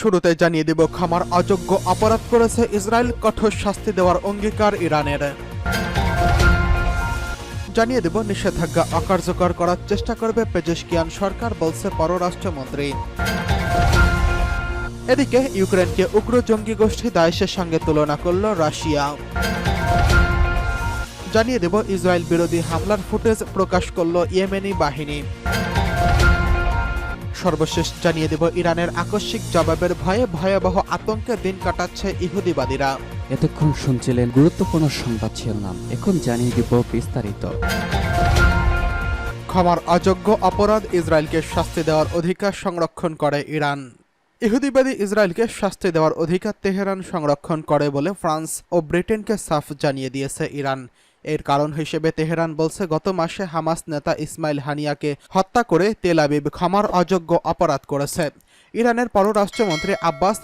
শুরুতে জানিয়ে দেব, খামার অযোগ্য অপরাধ করেছে ইসরায়েল, কঠোর শাস্তি দেওয়ার অঙ্গীকার ইরানের। জানিয়ে দেব, নিষেধাজ্ঞা অকার্যকর করার চেষ্টা করবে পেজেশকিয়ান সরকার, বলছে পররাষ্ট্রমন্ত্রী। এদিকে, ইউক্রেনকে উগ্র জঙ্গি গোষ্ঠী দায়েশের সঙ্গে তুলনা করল রাশিয়া। জানিয়ে দেব, ইসরায়েল বিরোধী হামলার ফুটেজ প্রকাশ করল ইয়েমেনি বাহিনী। সর্বশেষ জানিয়ে দেব ইরানের আকস্মিক জবাবের ভয়ে ভয়াবহ আতঙ্কে দিন কাটাচ্ছে ইহুদিবাদীরা। এতক্ষণ শুনছিলেন গুরুত্বপূর্ণ সংবাদ শিরোনাম। এখন জানিয়ে দিব বিস্তারিত। ক্ষমার অযোগ্য অপরাধ ইসরায়েলকে শাস্তি দেওয়ার অধিকার সংরক্ষণ করে ইরান। ইহুদিবাদী ইসরায়েলকে শাস্তি দেওয়ার অধিকার তেহরান সংরক্ষণ করে বলে ফ্রান্স ও ব্রিটেনকে সাফ জানিয়ে দিয়েছে ইরান। এর কারণ হিসেবে তেহরান বলছে, গত মাসে হামাস নেতা ইসমাইল হানিয়াকে হত্যা করে তেল আবিব ক্ষমার অযোগ্য অপরাধ করেছে। ইরানের পররাষ্ট্রমন্ত্রী আব্বাস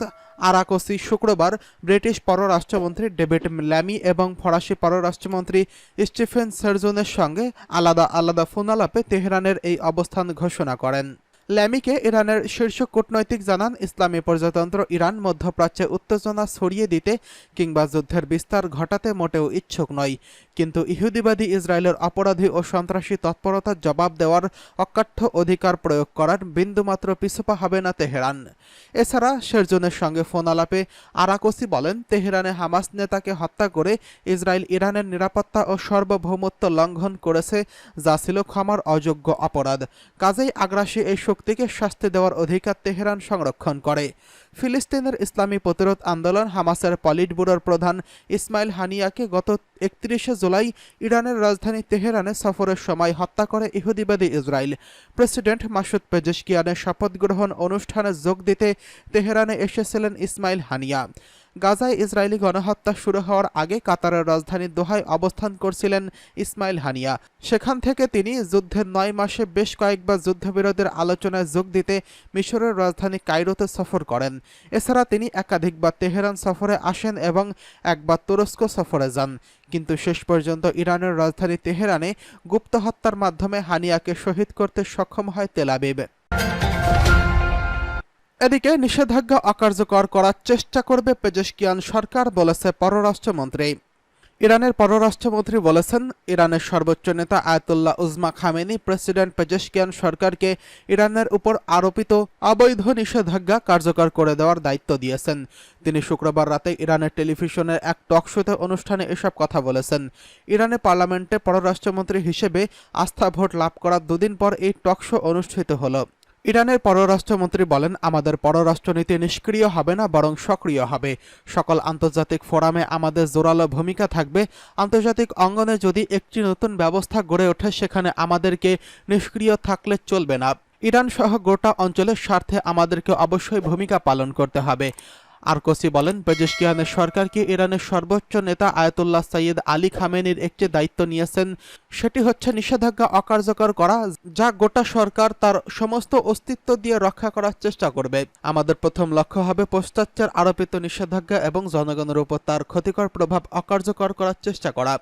আরাকসি শুক্রবার ব্রিটিশ পররাষ্ট্রমন্ত্রী ডেভিড ল্যামি এবং ফরাসি পররাষ্ট্রমন্ত্রী স্টিফেন সার্জনের সঙ্গে আলাদা আলাদা ফোনালাপে তেহরানের এই অবস্থান ঘোষণা করেন। ল্যামিকে ইরানের শীর্ষ কূটনৈতিক জানান, ইসলামী প্রজাতন্ত্র ইরান মধ্যপ্রাচ্যে উত্তেজনা ছড়িয়ে দিতে কিংবা যুদ্ধের বিস্তার ঘটাতে মোটেও ইচ্ছুক নয়। কিন্তু ইহুদিবাদী ইসরায়েলের অপরাধী ও সন্ত্রাসী তৎপরতার জবাব দেওয়ার অকাঠ্য অধিকার প্রয়োগ করার বিন্দুমাত্র পিছুপা হবে না তেহরান। এছাড়া শেরজনের সঙ্গে ফোন আলাপে আরাকসি বলেন, তেহরানে হামাস নেতাকে হত্যা করে ইসরায়েল ইরানের নিরাপত্তা ও সার্বভৌমত্ব লঙ্ঘন করেছে, যা ছিল ক্ষমার অযোগ্য অপরাধ। কাজেই আগ্রাসী এই শক্তিকে শাস্তি দেওয়ার অধিকার তেহরান সংরক্ষণ করে। ফিলিস্তিনের ইসলামী প্রতিরোধ আন্দোলন হামাসের পলিট ব্যুরোর প্রধান ইসমাইল হানিয়াকে গত একত্রিশে জুলাই ইরানের রাজধানী তেহরানে সফরের সময় হত্যা করে ইহুদিবাদী ইসরায়েল প্রেসিডেন্ট মাসুদ পেজেশকিয়ানের শপথ গ্রহণ অনুষ্ঠানে যোগ দিতে তেহরানে এসেছিলেন ইসমাইল হানিয়া। গাজায় ইসরায়েলি গণহত্যা শুরু হওয়ার আগে কাতারের রাজধানী দোহায় অবস্থান করছিলেন ইসমাইল হানিয়া। সেখান থেকে তিনি যুদ্ধের নয় মাসে বেশ কয়েকবার যুদ্ধবিরোধের আলোচনায় যোগ দিতে মিশরের রাজধানী কায়রোতে সফর করেন। এছাড়া তিনি একাধিকবার তেহরান সফরে আসেন এবং একবার তুরস্ক সফরে যান। কিন্তু শেষ পর্যন্ত ইরানের রাজধানী তেহরানে গুপ্ত হত্যার মাধ্যমে হানিয়াকে শহীদ করতে সক্ষম হয় তেলাবিব এদিকে নিষেধাজ্ঞা অকার্যকর করার চেষ্টা করবে পেজেশকিয়ান সরকার বলেছে পররাষ্ট্রমন্ত্রী। ইরানের পররাষ্ট্রমন্ত্রী বলেছেন, ইরানের সর্বোচ্চ নেতা আয়তুল্লাহ উজমা খামেনি প্রেসিডেন্ট পেজেশকিয়ান সরকারকে ইরানের উপর আরোপিত অবৈধ নিষেধাজ্ঞা কার্যকর করে দেওয়ার দায়িত্ব দিয়েছেন। তিনি শুক্রবার রাতে ইরানের টেলিভিশনের এক টক শোতে অনুষ্ঠানে এসব কথা বলেছেন। ইরানের পার্লামেন্টে পররাষ্ট্রমন্ত্রী হিসেবে আস্থা ভোট লাভ করার দুদিন পর এই টক শো অনুষ্ঠিত হলো। ইরানের পররাষ্ট্রমন্ত্রী বলেন, আমাদের পররাষ্ট্রনীতি নিষ্ক্রিয় হবে না, বরং সক্রিয় হবে। সকল আন্তর্জাতিক ফোরামে আমাদের জোরালো ভূমিকা থাকবে। আন্তর্জাতিক অঙ্গনে যদি একটি নতুন ব্যবস্থা গড়ে ওঠে, সেখানে আমাদেরকে নিষ্ক্রিয় থাকলে চলবে না। ইরান সহ গোটা অঞ্চলের স্বার্থে আমাদেরকে অবশ্যই ভূমিকা পালন করতে হবে। আরকসি বলেন পেজেশকিয়ানের সরকারকে ইরানের সর্বোচ্চ নেতা আয়াতুল্লাহ সৈয়দ আলী খামেনির একটি দায়িত্ব নিয়েছেন। সেটি হচ্ছে নিষেধাজ্ঞা অকার্যকর করা, যা গোটা সরকার তার সমস্ত অস্তিত্ব দিয়ে রক্ষা করার চেষ্টা করবে। আমাদের প্রথম লক্ষ্য হবে পশ্চাচ্যের আরোপিত নিষেধাজ্ঞা এবং জনগণের উপর তার ক্ষতিকর প্রভাব অকার্যকর করার চেষ্টা করা।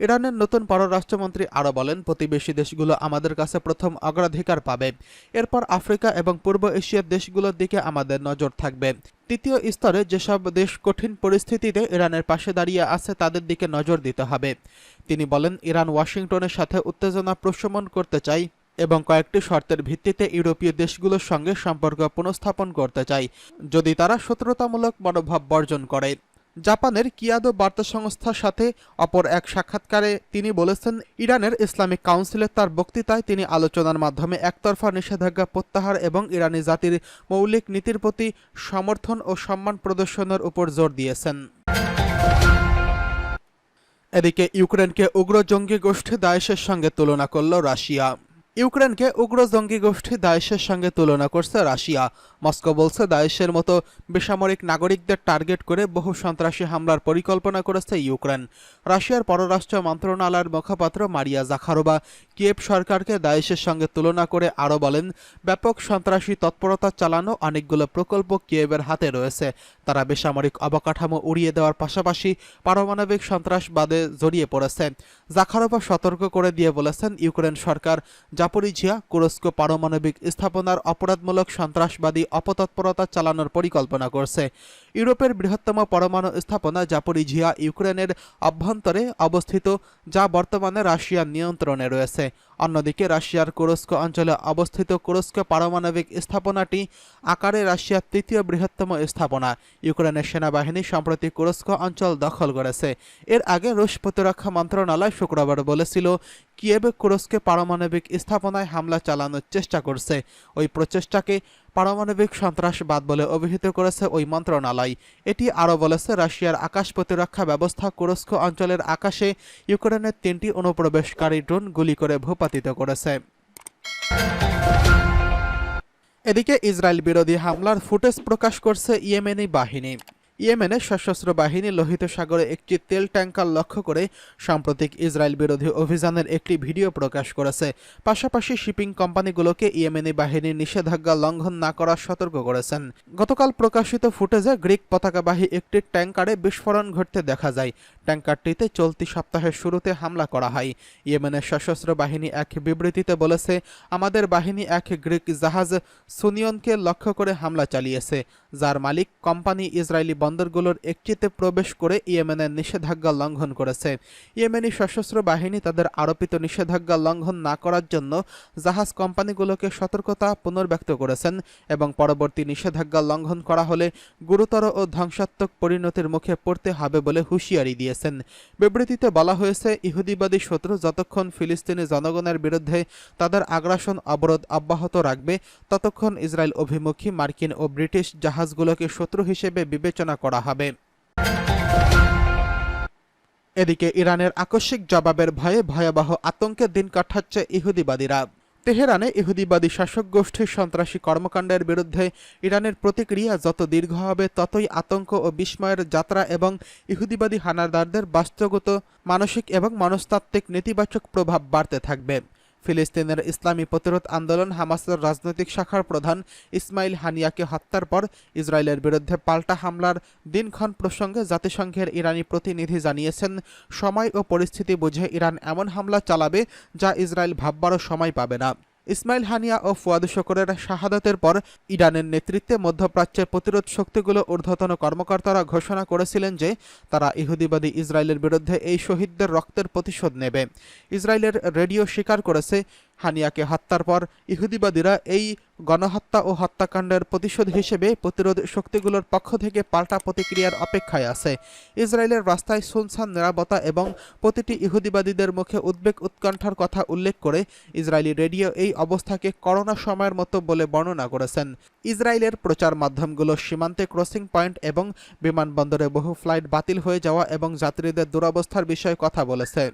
ইরানের নতুন পররাষ্ট্রমন্ত্রী আরও বলেন, প্রতিবেশী দেশগুলো আমাদের কাছে প্রথম অগ্রাধিকার পাবে। এরপর আফ্রিকা এবং পূর্ব এশিয়ার দেশগুলোর দিকে আমাদের নজর থাকবে। তৃতীয় স্তরে যেসব দেশ কঠিন পরিস্থিতিতে ইরানের পাশে দাঁড়িয়ে আছে, তাদের দিকে নজর দিতে হবে। তিনি বলেন, ইরান ওয়াশিংটনের সাথে উত্তেজনা প্রশমন করতে চাই এবং কয়েকটি শর্তের ভিত্তিতে ইউরোপীয় দেশগুলোর সঙ্গে সম্পর্ক পুনঃস্থাপন করতে চাই। যদি তারা শত্রুতামূলক মনোভাব বর্জন করে জাপানের কিয়াদো বার্তা সংস্থার সাথে অপর এক সাক্ষাৎকারে তিনি বলেছেন, ইরানের ইসলামিক কাউন্সিলে তার বক্তৃতায় তিনি আলোচনার মাধ্যমে একতরফা নিষেধাজ্ঞা প্রত্যাহার এবং ইরানি জাতির মৌলিক নীতির প্রতি সমর্থন ও সম্মান প্রদর্শনের উপর জোর দিয়েছেন। এদিকে ইউক্রেনকে উগ্র জঙ্গি গোষ্ঠী দায়েশের সঙ্গে তুলনা করল রাশিয়া। ইউক্রেনকে উগ্র জঙ্গি গোষ্ঠী দায়েশের সঙ্গে তুলনা করছে রাশিয়া। মস্কো বলছে দায়েশের মতো বেসামরিক নাগরিকদের টার্গেট করে বহু সন্ত্রাসী হামলার পরিকল্পনা করেছে ইউক্রেন। রাশিয়ার পররাষ্ট্র মন্ত্রণালয়ের মুখপাত্র মারিয়া জাখারোবা কিয়েভ সরকারকে দায়েশের সঙ্গে তুলনা করে আরও বলেন, ব্যাপক সন্ত্রাসী তৎপরতা চালানো অনেকগুলো প্রকল্প কিয়েভের হাতে রয়েছে। তারা বেসামরিক অবকাঠামো উড়িয়ে দেওয়ার পাশাপাশি পারমাণবিক সন্ত্রাসবাদে জড়িয়ে পড়েছে। জাখারোভা সতর্ক করে দিয়ে বলেছেন, ইউক্রেন সরকার জাপরিঝিয়া কুরস্ক পারমাণবিক স্থাপনার অপরাধমূলক সন্ত্রাসবাদী অপতৎপরতা চালানোর পরিকল্পনা করছে। ইউরোপের বৃহত্তম পরমাণু স্থাপনা জাপরিঝিয়া ইউক্রেনের অভ্যন্তরে অবস্থিত, যা বর্তমানে রাশিয়ার নিয়ন্ত্রণে রয়েছে। cose অন্যদিকে রাশিয়ার কুরস্ক অঞ্চলে অবস্থিত কুরস্ক পারমাণবিক স্থাপনাটি আকারে রাশিয়ার তৃতীয় বৃহত্তম স্থাপনা। ইউক্রেনের সেনাবাহিনী সম্প্রতি কুরস্ক অঞ্চল দখল করেছে। এর আগে রুশ প্রতিরক্ষা মন্ত্রণালয় শুক্রবার বলেছিল, কিয়েভ কুরস্কে পারমাণবিক স্থাপনায় হামলা চালানোর চেষ্টা করছে। ওই প্রচেষ্টাকে পারমাণবিক সন্ত্রাসবাদ বলে অভিহিত করেছে ওই মন্ত্রণালয়। এটি আরও বলেছে, রাশিয়ার আকাশ প্রতিরক্ষা ব্যবস্থা কুরস্ক অঞ্চলের আকাশে ইউক্রেনের তিনটি অনুপ্রবেশকারী ড্রোন গুলি করে ভূপাতিত করেছে। এদিকে ইসরায়েল বিরোধী হামলার ফুটেজ প্রকাশ করছে ইয়েমেনি বাহিনী। ইয়েমেনের সশস্ত্র বাহিনী লোহিত সাগরে একটি তেল ট্যাঙ্কার লক্ষ্য করে সাম্প্রতিক ইসরায়েল বিরোধী অভিযানের একটি ভিডিও প্রকাশ করেছে। পাশাপাশি শিপিং কোম্পানিগুলোকে ইয়েমেনি বাহিনীর নিষেধাজ্ঞা লঙ্ঘন না করার সতর্ক করেছেন। গতকাল প্রকাশিত ফুটেজে গ্রিক পতাকাবাহী একটি ট্যাঙ্কারে বিস্ফোরণ ঘটতে দেখা যায়। ট্যাঙ্কারটিতে চলতি সপ্তাহের শুরুতে হামলা করা হয়। ইয়েমেনের সশস্ত্র বাহিনী এক বিবৃতিতে বলেছে, আমাদের বাহিনী এক গ্রিক জাহাজ সুনিয়নকে লক্ষ্য করে হামলা চালিয়েছে, যার মালিক কোম্পানি ইসরায়েলি বন্দরগুলোর একটিতে প্রবেশ করে ইয়েমেনের নিষেধাজ্ঞা লঙ্ঘন করেছে। ইয়েমেনি সশস্ত্র বাহিনী তাদের আরোপিত নিষেধাজ্ঞা লঙ্ঘন না করার জন্য জাহাজ কোম্পানিগুলোকে সতর্কতা পুনর্ব্যক্ত করেছেন এবং পরবর্তী নিষেধাজ্ঞা লঙ্ঘন করা হলে গুরুতর ও ধ্বংসাত্মক পরিণতির মুখে পড়তে হবে বলে হুঁশিয়ারি দিয়েছেন। বিবৃতিতে বলা হয়েছে, ইহুদিবাদী শত্রু যতক্ষণ ফিলিস্তিনি জনগণের বিরুদ্ধে তাদের আগ্রাসন অবরোধ অব্যাহত রাখবে, ততক্ষণ ইসরায়েল অভিমুখী মার্কিন ও ব্রিটিশ জাহাজগুলোকে শত্রু হিসেবে বিবেচনা করা হবে। এদিকে ইরানের আকস্মিক জবাবের ভয়ে ভয়াবহ আতঙ্কের দিন কাটাচ্ছে ইহুদিবাদীরা। তেহরানে ইহুদিবাদী শাসক গোষ্ঠীর সন্ত্রাসী কর্মকাণ্ডের বিরুদ্ধে ইরানের প্রতিক্রিয়া যত দীর্ঘ হবে, ততই আতঙ্ক ও বিস্ময়ের যাত্রা এবং ইহুদিবাদী হানাদারদের বাস্তবগত মানসিক এবং মনস্তাত্ত্বিক নেতিবাচক প্রভাব বাড়তে থাকবে। ফিলিস্তিনের ইসলামী প্রতিরোধ আন্দোলন হামাসের রাজনৈতিক শাখার প্রধান ইসমাইল হানিয়াকে হত্যার পর ইসরায়েলের বিরুদ্ধে পাল্টা হামলার দিনক্ষণ প্রসঙ্গে জাতিসংঘের ইরানি প্রতিনিধি জানিয়েছেন, সময় ও পরিস্থিতি বুঝে ইরান এমন হামলা চালাবে যা ইসরায়েল ভাববারও সময় পাবে না। ইসমাইল হানিয়া ও ফুয়াদ শকরের শাহাদাতের পর ইরানের নেতৃত্বে মধ্যপ্রাচ্যের প্রতিরোধ শক্তিগুলো ঊর্ধ্বতন কর্মকর্তারা ঘোষণা করেছিলেন যে তারা ইহুদিবাদী ইসরায়েলের বিরুদ্ধে এই শহীদদের রক্তের প্রতিশোধ নেবে। ইসরায়েলের রেডিও স্বীকার করেছে হানিয়াকে হত্যার পর ইহুদিবাদীরা এই গণহত্যা ও হত্যাকাণ্ডের প্রতিশোধ হিসেবে প্রতিরোধ শক্তিগুলোর পক্ষ থেকে পাল্টা প্রতিক্রিয়ার অপেক্ষায় আছে। ইসরায়েলের রাস্তায় সুনসান নিরাপত্তা এবং প্রতিটি ইহুদিবাদীদের মুখে উদ্বেগ উৎকণ্ঠার কথা উল্লেখ করে ইসরায়েলি রেডিও এই অবস্থাকে করোনা সময়ের মতো বলে বর্ণনা করেছেন। ইসরায়েলের প্রচার মাধ্যমগুলো সীমান্তে ক্রসিং পয়েন্ট এবং বিমানবন্দরে বহু ফ্লাইট বাতিল হয়ে যাওয়া এবং যাত্রীদের দুরবস্থার বিষয়ে কথা বলেছে।